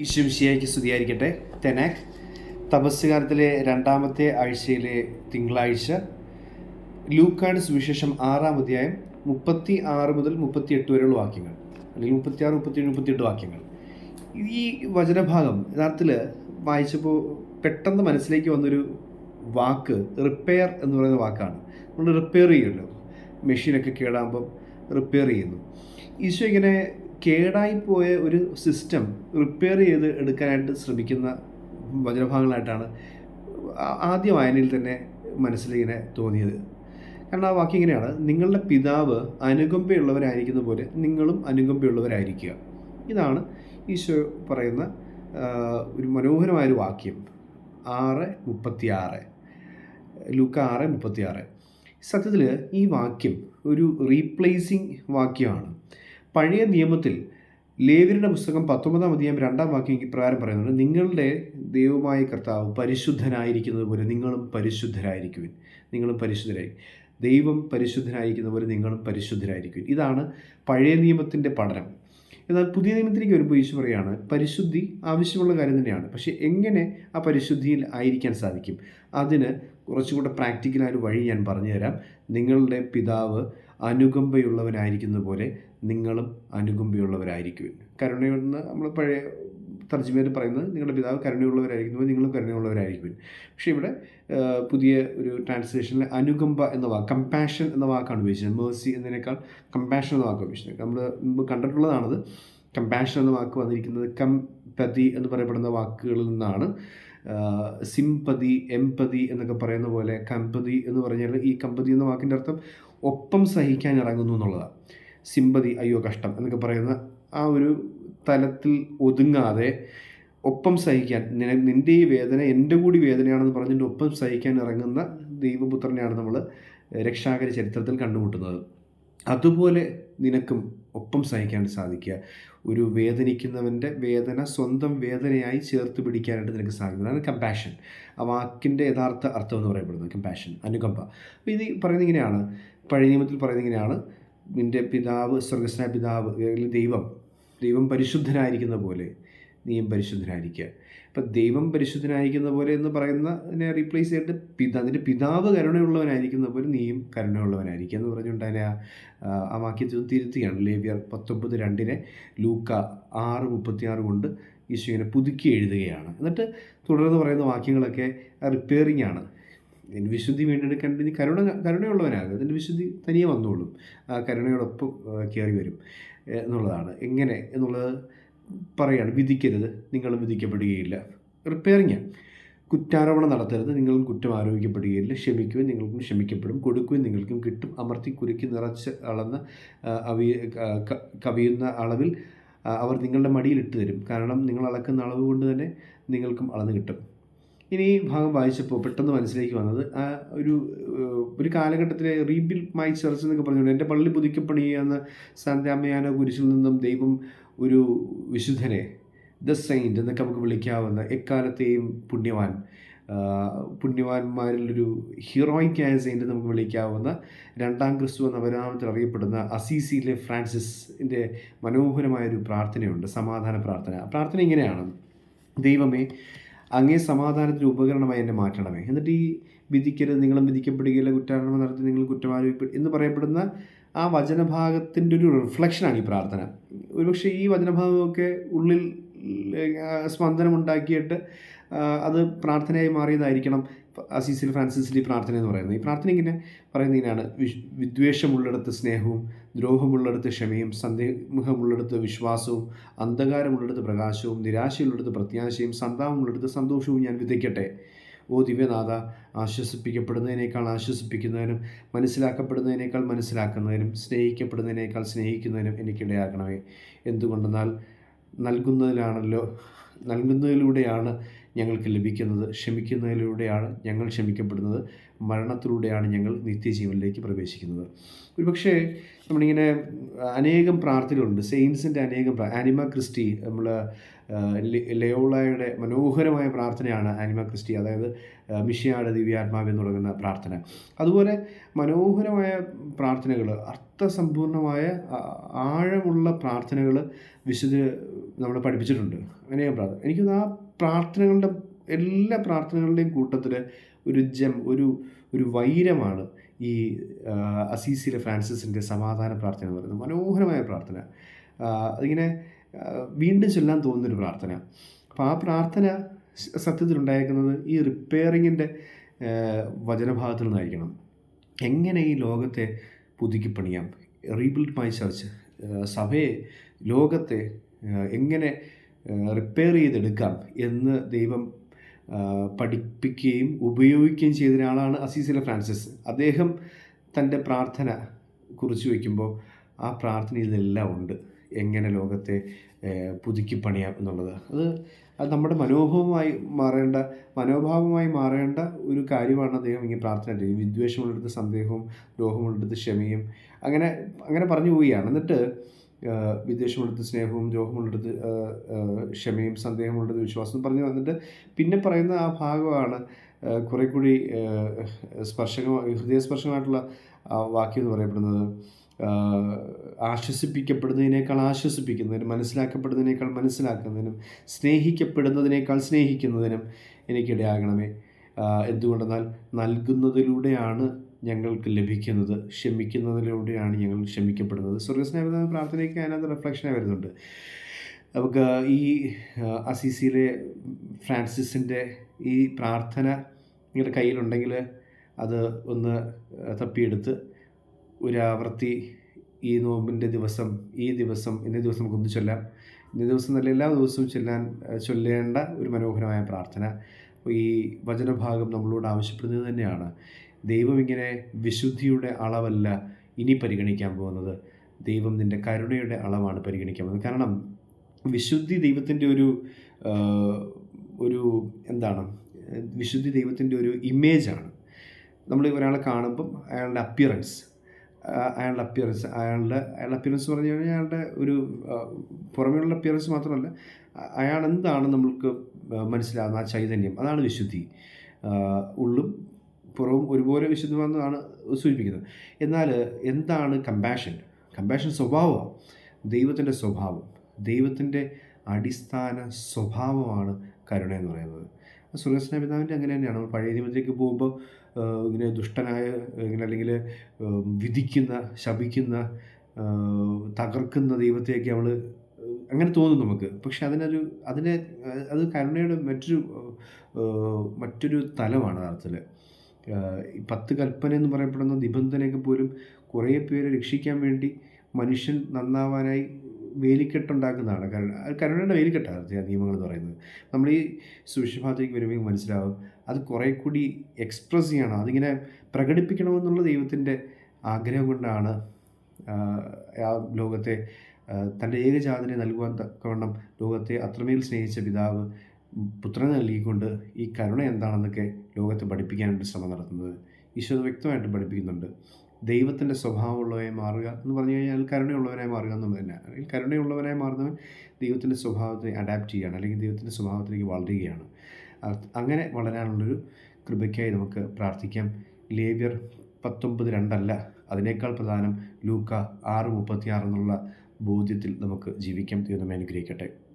ഈശ്വംശിയായിക്ക് സ്തുതിയായിരിക്കട്ടെ. തെനാക് തപസ്സുകാലത്തിലെ രണ്ടാമത്തെ ആഴ്ചയിലെ തിങ്കളാഴ്ച ലൂക്കാട് സുവിശേഷം ആറാം അധ്യായം മുപ്പത്തി ആറ് മുതൽ മുപ്പത്തി എട്ട് വരെയുള്ള വാക്യങ്ങൾ അല്ലെങ്കിൽ മുപ്പത്തി ആറ് മുപ്പത്തി ഏഴ് മുപ്പത്തി എട്ട് വാക്യങ്ങൾ. ഈ വചനഭാഗം യഥാർത്ഥത്തിൽ വായിച്ചപ്പോൾ പെട്ടെന്ന് മനസ്സിലേക്ക് വന്നൊരു വാക്ക് റിപ്പയർ എന്ന് പറയുന്ന വാക്കാണ്. നമ്മൾ റിപ്പയർ ചെയ്യുമല്ലോ. മെഷീനൊക്കെ കേടാകുമ്പം റിപ്പയർ ചെയ്യുന്നു. ഈശോ ഇങ്ങനെ കേടായിപ്പോയ ഒരു സിസ്റ്റം റിപ്പയർ ചെയ്ത് എടുക്കാനായിട്ട് ശ്രമിക്കുന്ന വചനഭാഗങ്ങളായിട്ടാണ് ആദ്യ വായനയിൽ തന്നെ മനസ്സിലിങ്ങനെ തോന്നിയത്. കാരണം ആ വാക്യം ഇങ്ങനെയാണ്. നിങ്ങളുടെ പിതാവ് അനുകമ്പയുള്ളവരായിരിക്കുന്ന പോലെ നിങ്ങളും അനുകമ്പയുള്ളവരായിരിക്കുക. ഇതാണ് ഈശോ പറയുന്ന ഒരു മനോഹരമായൊരു വാക്യം. ആറ് മുപ്പത്തി ആറ് ലൂക്ക ആറ് മുപ്പത്തി ആറ് സത്യത്തിൽ ഈ വാക്യം ഒരു റീപ്ലേസിങ് വാക്യമാണ്. പഴയ നിയമത്തിൽ ലേവ്യരുടെ പുസ്തകം പത്തൊമ്പതാം അധ്യായം രണ്ടാം വാക്യം പ്രകാരം പറയുന്നുണ്ട് നിങ്ങളുടെ ദൈവമായ കർത്താവ് പരിശുദ്ധനായിരിക്കുന്നത് പോലെ നിങ്ങളും പരിശുദ്ധരായിരിക്കുവിൻ. നിങ്ങളും പരിശുദ്ധരായി. ദൈവം പരിശുദ്ധനായിരിക്കുന്ന പോലെ നിങ്ങളും പരിശുദ്ധരായിരിക്കും ഇതാണ് പഴയ നിയമത്തിന്റെ പഠനം. എന്നാൽ പുതിയ നിയമത്തിലേക്ക് വരുമ്പോൾ ഈശോ പറയാണ് പരിശുദ്ധി ആവശ്യമുള്ള കാര്യം തന്നെയാണ്. പക്ഷേ എങ്ങനെ ആ പരിശുദ്ധിയിൽ ആയിരിക്കാൻ സാധിക്കും? അതിന് കുറച്ചുകൂടെ പ്രാക്ടിക്കലായ ഒരു വഴി ഞാൻ പറഞ്ഞുതരാം നിങ്ങളുടെ പിതാവ് അനുകമ്പയുള്ളവനായിരിക്കുന്ന പോലെ നിങ്ങളും അനുകമ്പയുള്ളവരായിരിക്കും കരുണയെന്ന് നമ്മൾ പഴയ തർജിമയിൽ പറയുന്നത് നിങ്ങളുടെ പിതാവ് കരുണയുള്ളവരായിരിക്കുമ്പോൾ നിങ്ങളും കരുണയുള്ളവരായിരിക്കും പക്ഷേ ഇവിടെ പുതിയ ഒരു ട്രാൻസ്ലേഷനിൽ അനുകമ്പ എന്ന വാക്ക് കമ്പാഷൻ എന്ന വാക്കാണ് ഉപയോഗിച്ചത്. മേഴ്സി എന്നതിനേക്കാൾ കമ്പാഷൻ എന്ന വാക്ക് ഉപയോഗിച്ചത്. നമ്മൾ മുമ്പ് കണ്ടിട്ടുള്ളതാണത്. കമ്പാഷൻ എന്ന വാക്ക് വന്നിരിക്കുന്നത് കം കംപതി എന്ന് പറയപ്പെടുന്ന വാക്കുകളിൽ നിന്നാണ്. സിംപതി എംപതി എന്നൊക്കെ പറയുന്ന പോലെ കമ്പതി എന്ന് പറഞ്ഞാൽ ഈ കമ്പതി എന്ന വാക്കിന്റെ അർത്ഥം ഒപ്പം സഹിക്കാൻ ഇറങ്ങുന്നു എന്നുള്ളതാണ് സിമ്പതി അയ്യോ കഷ്ടം എന്നൊക്കെ പറയുന്ന ആ ഒരു തലത്തിൽ ഒതുങ്ങാതെ ഒപ്പം സഹിക്കാൻ നിന്റെ ഈ വേദന എന്റെ കൂടി വേദനയാണെന്ന് പറഞ്ഞിട്ട് ഒപ്പം സഹിക്കാൻ ഇറങ്ങുന്ന ദൈവപുത്രനെയാണ് നമ്മൾ രക്ഷാകര ചരിത്രത്തിൽ കണ്ടുമുട്ടുന്നത്. അതുപോലെ നിനക്കും ഒപ്പം സഹിക്കാൻ സാധിക്കുക. ഒരു വേദനിക്കുന്നവന്റെ വേദന സ്വന്തം വേദനയായി ചേർത്ത് പിടിക്കാനായിട്ട് നിനക്ക് സാധിക്കും. അതാണ് കമ്പാഷൻ ആ വാക്കിന്റെ യഥാർത്ഥ അർത്ഥം എന്ന് പറയപ്പെടുന്നത് കമ്പാഷൻ അനുകമ്പ. അപ്പോൾ ഇത് പറയുന്നത് ഇങ്ങനെയാണ്. പഴയ നിയമത്തിൽ പറയുന്നത് ഇങ്ങനെയാണ്. നിന്റെ പിതാവ് സ്വർഗസ്ന പിതാവ് അല്ലെങ്കിൽ ദൈവം ദൈവം പരിശുദ്ധനായിരിക്കുന്ന പോലെ നീയും പരിശുദ്ധനായിരിക്കുക. അപ്പം ദൈവം പരിശുദ്ധനായിരിക്കുന്ന പോലെ എന്ന് പറയുന്നതിനെ റീപ്ലേസ് ചെയ്തിട്ട് പിതാ അതിന്റെ പിതാവ് കരുണയുള്ളവനായിരിക്കുന്ന പോലെ നീയും കരുണയുള്ളവനായിരിക്കുക എന്ന് പറഞ്ഞുകൊണ്ട് അതിനെ ആ, വാക്യത്തിൽ തിരുത്തുകയാണ്. ലേവ്യർ പത്തൊമ്പത് രണ്ടിനെ ലൂക്ക ആറ് മുപ്പത്തിയാറ് കൊണ്ട് ഈശോ ഇങ്ങനെ പുതുക്കി എഴുതുകയാണ്. എന്നിട്ട് തുടർന്ന് പറയുന്ന വാക്യങ്ങളൊക്കെ റിപ്പയറിംഗ് ആണ്. നിന്റെ വിശുദ്ധി വീണ്ടെടുക്കേണ്ടത് നീ കരുണ കരുണയുള്ളവനാകും അതിന്റെ വിശുദ്ധി തനിയെ വന്നോളും. ആ കരുണയോടൊപ്പം കയറി വരും എന്നുള്ളതാണ്. എങ്ങനെ എന്നുള്ളത് പറയാണ് വിധിക്കരുത് നിങ്ങളും വിധിക്കപ്പെടുകയില്ല. റിപ്പയറിങ്. കുറ്റാരോപണം നടത്തരുത് നിങ്ങളും കുറ്റം ആരോപിക്കപ്പെടുകയില്ല. ക്ഷമിക്കുവാൻ നിങ്ങൾക്കും ക്ഷമിക്കപ്പെടും. കൊടുക്കുവാൻ നിങ്ങൾക്കും കിട്ടും. അമർത്തി കുരുക്കി നിറച്ച് അളന്ന് അവി കവിയുന്ന അളവിൽ അവർ നിങ്ങളുടെ മടിയിൽ ഇട്ട് തരും. കാരണം നിങ്ങൾ അളക്കുന്ന അളവ് കൊണ്ട് തന്നെ നിങ്ങൾക്കും അളന്ന് കിട്ടും. ഇനി ഈ ഭാഗം വായിച്ചപ്പോൾ പെട്ടെന്ന് മനസ്സിലേക്ക് വന്നത് ആ ഒരു ഒരു കാലഘട്ടത്തിലെ റീബിൽ മൈ ചർച്ച് എന്നൊക്കെ പറഞ്ഞുകൊണ്ട് എന്റെ പള്ളി പുതുക്കപ്പണിയെന്ന സാന്താമയാന കുരിശിൽ നിന്നും ദൈവം ഒരു വിശുദ്ധനെ ദ സെയിന്റ് എന്നൊക്കെ നമുക്ക് വിളിക്കാവുന്ന എക്കാലത്തെയും പുണ്യവാൻ പുണ്യവാന്മാരിലൊരു ഹീറോയിക് ആയ സെയിന്റ് നമുക്ക് വിളിക്കാവുന്ന രണ്ടാം ക്രിസ്തു എന്ന പരനാമത്തിൽ അറിയപ്പെടുന്ന അസീസിയിലെ ഫ്രാൻസിസിന്റെ മനോഹരമായൊരു പ്രാർത്ഥനയുണ്ട് സമാധാന പ്രാർത്ഥന. പ്രാർത്ഥന ഇങ്ങനെയാണ്. ദൈവമേ അങ്ങേ സമാധാനത്തിന് ഉപകരണമായി എന്നെ മാറ്റണമേ. എന്നിട്ട് ഈ വിധിക്കരുത് നിങ്ങളും വിധിക്കപ്പെടുകയില്ല കുറ്റാരോപണം നടത്തി നിങ്ങൾ കുറ്റമാരോപിക്കും എന്ന് പറയപ്പെടുന്ന ആ വചനഭാഗത്തിന്റെ ഒരു റിഫ്ലക്ഷനാണ് ഈ പ്രാർത്ഥന. ഒരുപക്ഷെ ഈ വചനഭാഗമൊക്കെ ഉള്ളിൽ സ്പന്ദനമുണ്ടാക്കിയിട്ട് അത് പ്രാർത്ഥനയായി മാറിയതായിരിക്കണം. അസീസിൽ ഫ്രാൻസിസിൽ ഈ പ്രാർത്ഥന എന്ന് പറയുന്നത്. ഈ പ്രാർത്ഥന ഇങ്ങനെ പറയുന്നത് ഇങ്ങനെയാണ് വിശ് വിദ്വേഷമുള്ളിടത്ത് സ്നേഹവും ദ്രോഹമുള്ളിടത്ത് ക്ഷമയും സന്ദേഹമുള്ളിടത്ത് വിശ്വാസവും അന്ധകാരമുള്ളിടത്ത് പ്രകാശവും നിരാശയുള്ളിടത്ത് പ്രത്യാശയും സന്താപമുള്ളിടത്ത് സന്തോഷവും ഞാൻ വിതയ്ക്കട്ടെ. ഓ ദിവ്യനാഥ ആശ്വസിപ്പിക്കപ്പെടുന്നതിനേക്കാൾ ആശ്വസിപ്പിക്കുന്നതിനും മനസ്സിലാക്കപ്പെടുന്നതിനേക്കാൾ മനസ്സിലാക്കുന്നതിനും സ്നേഹിക്കപ്പെടുന്നതിനേക്കാൾ സ്നേഹിക്കുന്നതിനും എനിക്കിടയാക്കണമേ എന്തുകൊണ്ടെന്നാൽ നൽകുന്നതിലാണല്ലോ നൽകുന്നതിലൂടെയാണ് ഞങ്ങൾക്ക് ലഭിക്കുന്നത് ക്ഷമിക്കുന്നതിലൂടെയാണ് ഞങ്ങൾ ക്ഷമിക്കപ്പെടുന്നത്. മരണത്തിലൂടെയാണ് ഞങ്ങൾ നിത്യജീവനിലേക്ക് പ്രവേശിക്കുന്നത്. ഒരുപക്ഷേ നമ്മളിങ്ങനെ അനേകം പ്രാർത്ഥനകളുണ്ട്. സെയിൻസിന്റെ അനേകം ആനിമ ക്രിസ്റ്റി നമ്മൾ ലയോളയുടെ മനോഹരമായ പ്രാർത്ഥനയാണ് ആനിമ ക്രിസ്റ്റി അതായത് മിഷിയാട് ദിവ്യാത്മാവ് എന്ന് തുടങ്ങുന്ന പ്രാർത്ഥന. അതുപോലെ മനോഹരമായ പ്രാർത്ഥനകൾ അർത്ഥസമ്പൂർണമായ ആഴമുള്ള പ്രാർത്ഥനകൾ വിശുദ്ധ നമ്മളെ പഠിപ്പിച്ചിട്ടുണ്ട്. അനേകം പ്രാർത്ഥന എനിക്കൊന്ന് ആ പ്രാർത്ഥനകളുടെ എല്ലാ പ്രാർത്ഥനകളുടെയും കൂട്ടത്തിൽ ഒരു ജം ഒരു ഒരു വൈരമാണ് ഈ അസീസിയിലെ ഫ്രാൻസിസിന്റെ സമാധാന പ്രാർത്ഥന എന്ന് പറയുന്നത്. മനോഹരമായ പ്രാർത്ഥന. അതിങ്ങനെ വീണ്ടും ചൊല്ലാൻ തോന്നുന്നൊരു പ്രാർത്ഥന. അപ്പോൾ ആ പ്രാർത്ഥന സത്യത്തിലുണ്ടായിരിക്കുന്നത് ഈ റിപ്പയറിങ്ങിന്റെ വചനഭാഗത്തിൽ നിന്നായിരിക്കണം. എങ്ങനെ ഈ ലോകത്തെ പുതുക്കിപ്പണിയാം റീബിൽഡ് മൈ ചർച്ച് സഭയെ ലോകത്തെ എങ്ങനെ റിപ്പയർ ചെയ്തെടുക്കാം എന്ന് ദൈവം പഠിപ്പിക്കുകയും ഉപയോഗിക്കുകയും ചെയ്ത ഒരാളാണ് അസീസിലെ ഫ്രാൻസിസ്. അദ്ദേഹം തന്റെ പ്രാർത്ഥന കുറിച്ച് വയ്ക്കുമ്പോൾ ആ പ്രാർത്ഥനയിലെല്ലാം ഉണ്ട്. എങ്ങനെ ലോകത്തെ പുതുക്കി പുതുക്കിപ്പണിയാം എന്നുള്ളത്. അത് അത് നമ്മുടെ മനോഭാവമായി മാറേണ്ട മനോഭാവമായി മാറേണ്ട ഒരു കാര്യമാണ് അദ്ദേഹം ഇങ്ങനെ പ്രാർത്ഥന ചെയ്യും വിദ്വേഷമുള്ളിടത്ത് സന്ദേഹവും ദ്രോഹമുള്ളിടത്ത് ക്ഷമയും അങ്ങനെ അങ്ങനെ പറഞ്ഞു പോവുകയാണ്. എന്നിട്ട് വിദ്വേഷമുള്ളത് സ്നേഹവും ദ്രോഹമുള്ളിടത്ത് ക്ഷമയും സന്ദേഹമുള്ളിടത്ത് വിശ്വാസവും പറഞ്ഞു വന്നിട്ട് പിന്നെ പറയുന്ന ആ ഭാഗമാണ് കുറേ കൂടി സ്പർശക ഹൃദയസ്പർശമായിട്ടുള്ള വാക്യം എന്ന് പറയപ്പെടുന്നത്. ആശ്വസിപ്പിക്കപ്പെടുന്നതിനേക്കാൾ ആശ്വസിപ്പിക്കുന്നതിനും മനസ്സിലാക്കപ്പെടുന്നതിനേക്കാൾ മനസ്സിലാക്കുന്നതിനും സ്നേഹിക്കപ്പെടുന്നതിനേക്കാൾ സ്നേഹിക്കുന്നതിനും എനിക്കിടയാകണമേ. എന്തുകൊണ്ടെന്നാൽ നൽകുന്നതിലൂടെയാണ് ഞങ്ങൾക്ക് ലഭിക്കുന്നത് ക്ഷമിക്കുന്നതിലൂടെയാണ് ഞങ്ങൾ ക്ഷമിക്കപ്പെടുന്നത്. സ്വർഗസ്നേഹ പ്രാർത്ഥനയ്ക്ക് അതിനകത്ത് റിഫ്ലക്ഷനായി വരുന്നുണ്ട്. നമുക്ക് ഈ അസീസിയിലെ ഫ്രാൻസിസിന്റെ ഈ പ്രാർത്ഥന നിങ്ങളുടെ കയ്യിലുണ്ടെങ്കിൽ അത് ഒന്ന് തപ്പിയെടുത്ത് ഒരു ആവർത്തി ഈ നോമ്പിന്റെ ദിവസം ഈ ദിവസം ഇന്ന ദിവസം നമുക്കൊന്ന് ചൊല്ലാം. ഇന്ന ദിവസം നല്ല എല്ലാ ദിവസവും ചൊല്ലാൻ ചൊല്ലേണ്ട ഒരു മനോഹരമായ പ്രാർത്ഥന. ഈ വചനഭാഗം നമ്മളോട് ആവശ്യപ്പെടുന്നത് തന്നെയാണ്. ദൈവം ഇങ്ങനെ വിശുദ്ധിയുടെ അളവല്ല ഇനി പരിഗണിക്കാൻ പോകുന്നത്. ദൈവം നിന്റെ കരുണയുടെ അളവാണ് പരിഗണിക്കാൻ പോകുന്നത്. കാരണം വിശുദ്ധി ദൈവത്തിന്റെ ഒരു ഒരു എന്താണ്? വിശുദ്ധി ദൈവത്തിന്റെ ഒരു ഇമേജാണ്. നമ്മൾ ഒരാളെ കാണുമ്പം അയാളുടെ അപ്പിയറൻസ് അയാളുടെ അപ്പിയറൻസ് അയാളുടെ അയാളുടെ അപ്പിയറൻസ് പറഞ്ഞു കഴിഞ്ഞാൽ അയാളുടെ ഒരു പുറമേയുള്ള അപ്പിയറൻസ് മാത്രമല്ല അയാൾ എന്താണ് നമ്മൾക്ക് മനസ്സിലാകുന്ന ആ ചൈതന്യം. അതാണ് വിശുദ്ധി. ഉള്ളും പുറവും ഒരുപോലെ വിശുദ്ധമെന്നാണ് സൂചിപ്പിക്കുന്നത്. എന്നാൽ എന്താണ് കമ്പാഷൻ കമ്പാഷൻ സ്വഭാവമാണ് ദൈവത്തിന്റെ സ്വഭാവം. ദൈവത്തിന്റെ അടിസ്ഥാന സ്വഭാവമാണ് കരുണ എന്ന് പറയുന്നത്. സുരേഷ് പിതാവിന്റെ അങ്ങനെ തന്നെയാണ്. പഴയ നിയമത്തിലേക്ക് പോകുമ്പോൾ ഇങ്ങനെ ദുഷ്ടനായ ഇങ്ങനെ അല്ലെങ്കിൽ വിധിക്കുന്ന ശപിക്കുന്ന തകർക്കുന്ന ദൈവത്തെയൊക്കെ നമ്മൾ അങ്ങനെ തോന്നും നമുക്ക്. പക്ഷെ അതിനൊരു അതിനെ അത് കരുണയുടെ മറ്റൊരു മറ്റൊരു തലമാണ് അർത്ഥത്തിൽ പത്ത് കൽപ്പന എന്ന് പറയപ്പെടുന്ന നിബന്ധനയൊക്കെ പോലും കുറേ പേരെ രക്ഷിക്കാൻ വേണ്ടി മനുഷ്യൻ നന്നാവാനായി വേലിക്കെട്ടുണ്ടാക്കുന്നതാണ്. കരുണ കരുണയുടെ വേലിക്കെട്ടാണ് നിയമങ്ങൾ എന്ന് പറയുന്നത്. നമ്മൾ ഈ സുവിശ്വഭാഗത്തേക്ക് വരുമ്പോൾ മനസ്സിലാവും അത് കുറേ കൂടി എക്സ്പ്രസ് ചെയ്യണം. അതിങ്ങനെ പ്രകടിപ്പിക്കണമെന്നുള്ള ദൈവത്തിന്റെ ആഗ്രഹം കൊണ്ടാണ് ആ ലോകത്തെ തന്റെ ഏകജാതനെ നൽകുവാൻ തക്കവണ്ണം ലോകത്തെ അത്രമേൽ സ്നേഹിച്ച പിതാവ് പുത്രനെ നൽകിക്കൊണ്ട് ഈ കരുണ എന്താണെന്നൊക്കെ ലോകത്തെ പഠിപ്പിക്കാനായിട്ട് ശ്രമം നടത്തുന്നത്. ഈശോ വ്യക്തമായിട്ട് പഠിപ്പിക്കുന്നുണ്ട്. ദൈവത്തിന്റെ സ്വഭാവമുള്ളവനായി മാറുക എന്ന് പറഞ്ഞു കഴിഞ്ഞാൽ കരുണയുള്ളവനായി മാറുക എന്നുള്ളത് തന്നെ. അല്ലെങ്കിൽ കരുണയുള്ളവനായി മാറുന്നവൻ ദൈവത്തിന്റെ സ്വഭാവത്തെ അഡാപ്റ്റ് ചെയ്യുകയാണ് അല്ലെങ്കിൽ ദൈവത്തിന്റെ സ്വഭാവത്തിലേക്ക് വളരുകയാണ്. അങ്ങനെ വളരാനുള്ളൊരു കൃപയ്ക്കായി നമുക്ക് പ്രാർത്ഥിക്കാം. ലേവ്യർ പത്തൊമ്പത് രണ്ടല്ല അതിനേക്കാൾ പ്രധാനം ലൂക്ക ആറ് മുപ്പത്തി എന്നുള്ള ബോധ്യത്തിൽ നമുക്ക് ജീവിക്കാം. ദൈവം അനുഗ്രഹിക്കട്ടെ.